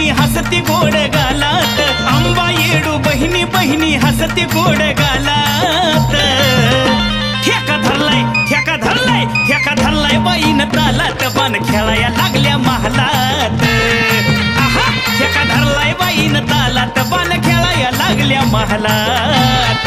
बहिणी बहिणी हसती गोड गालात. आंबा येडू बहिणी बहिणी हसती गोड गालात. ठेका धरलाय ठेका धरलाय ठेका धरलाय बाईन तालात. बाण खेळाया लागल्या महालात. आहा ठेका धरलाय बाईन तालात. बाण खेळाया लागल्या महालात.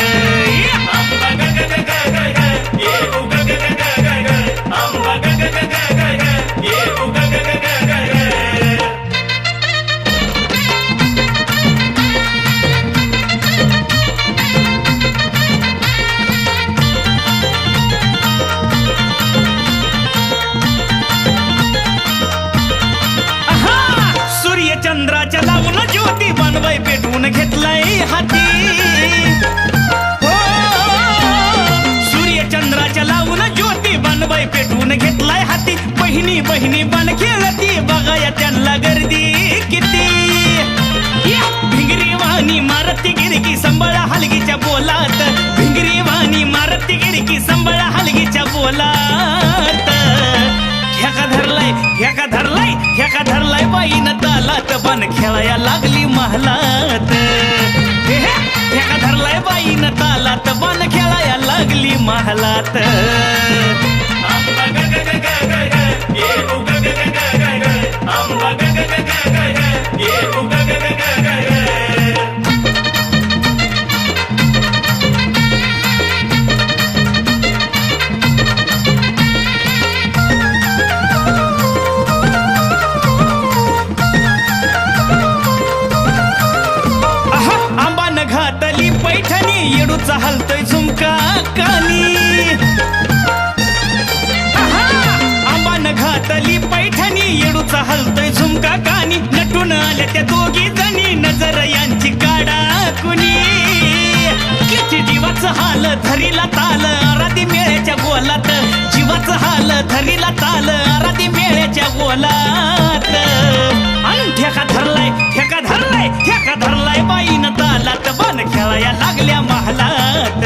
मन घेतलाय हाती. हो सूर्यचंद्राच्या लावून ज्योती बनबाई पेटवून घेतलाय हाती. बहिणी बहिणी बन खेळती बघाया त्यांना गर्दी किती. भिंगरी वाणी मारती गिरकी संबळा हलगीच्या बोलात. भिंगरी वाणी मारती गिरकी संबळा हलगीच्या बोलात. ह्याका धरलाय ह्याका धरलाय ह्याका धरलाय बाईन तालात बन खेळाया लागली महालात. हे धरलाय बाईन तालात बन खेळाया लागली महालात. हलतोय कानी नटून आल्या त्या दोघी जणी. नजर यांची काढा कुणी किती जीवाच हाल धरीला ताल. आराधी मेळ्याच्या गोलात जीवाच हाल धरीला ताल. आराधी मेळ्याच्या गोलात आणि ठेका धरलाय ठेका धरलाय ठेका धरलाय बाईन तालात. बन खेळाया लागल्या महालात.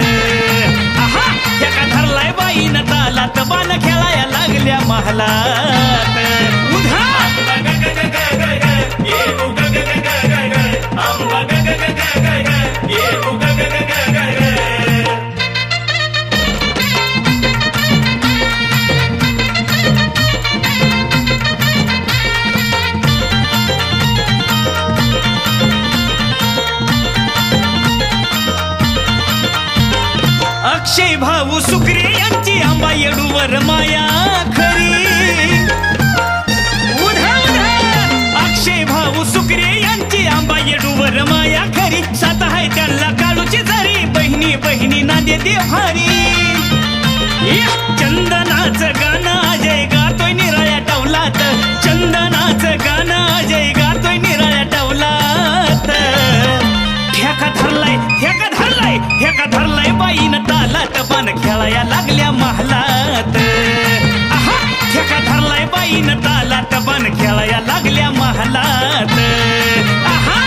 आहा ठेका धरलाय बाईन तालात. बन खेळाया लागल्या महालात. अक्षय भाऊ सुक्रे यांची आंबा येडूवर माया खरी उधा उधा अक्षय भाऊ सुक्रे यांची आंबा येडूवर माया खरी सात आहे त्यांना काळूची जरी बहिणी बहिणी ना देते देवारी चंदनाच गाणं अजय गातोय निराळ्या टवलात चंदनाच गाणं अजय गातोय निराळ्या टवलात ठेका धरलाय ठेका धरलाय ठेका धरलाय बाईन तालात? बन खेळाया लागल्या महालात. आहा! धरलाय बाईन तालात? बन खेळाया लागल्या महालात. आहा!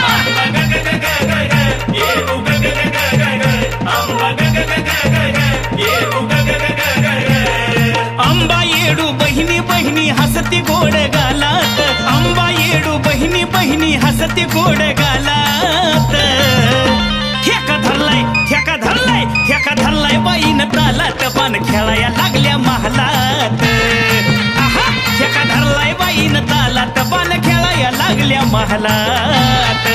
ये येडू बहिणी बहिणी हसती गोड गालात. अंबा येडू बहिणी बहिणी हसती गोड गालात. दालात पान खेळाया लागल्या महालात. आहा ठेका धरलाय बाईन तालात पान खेळाया लागल्या महालात.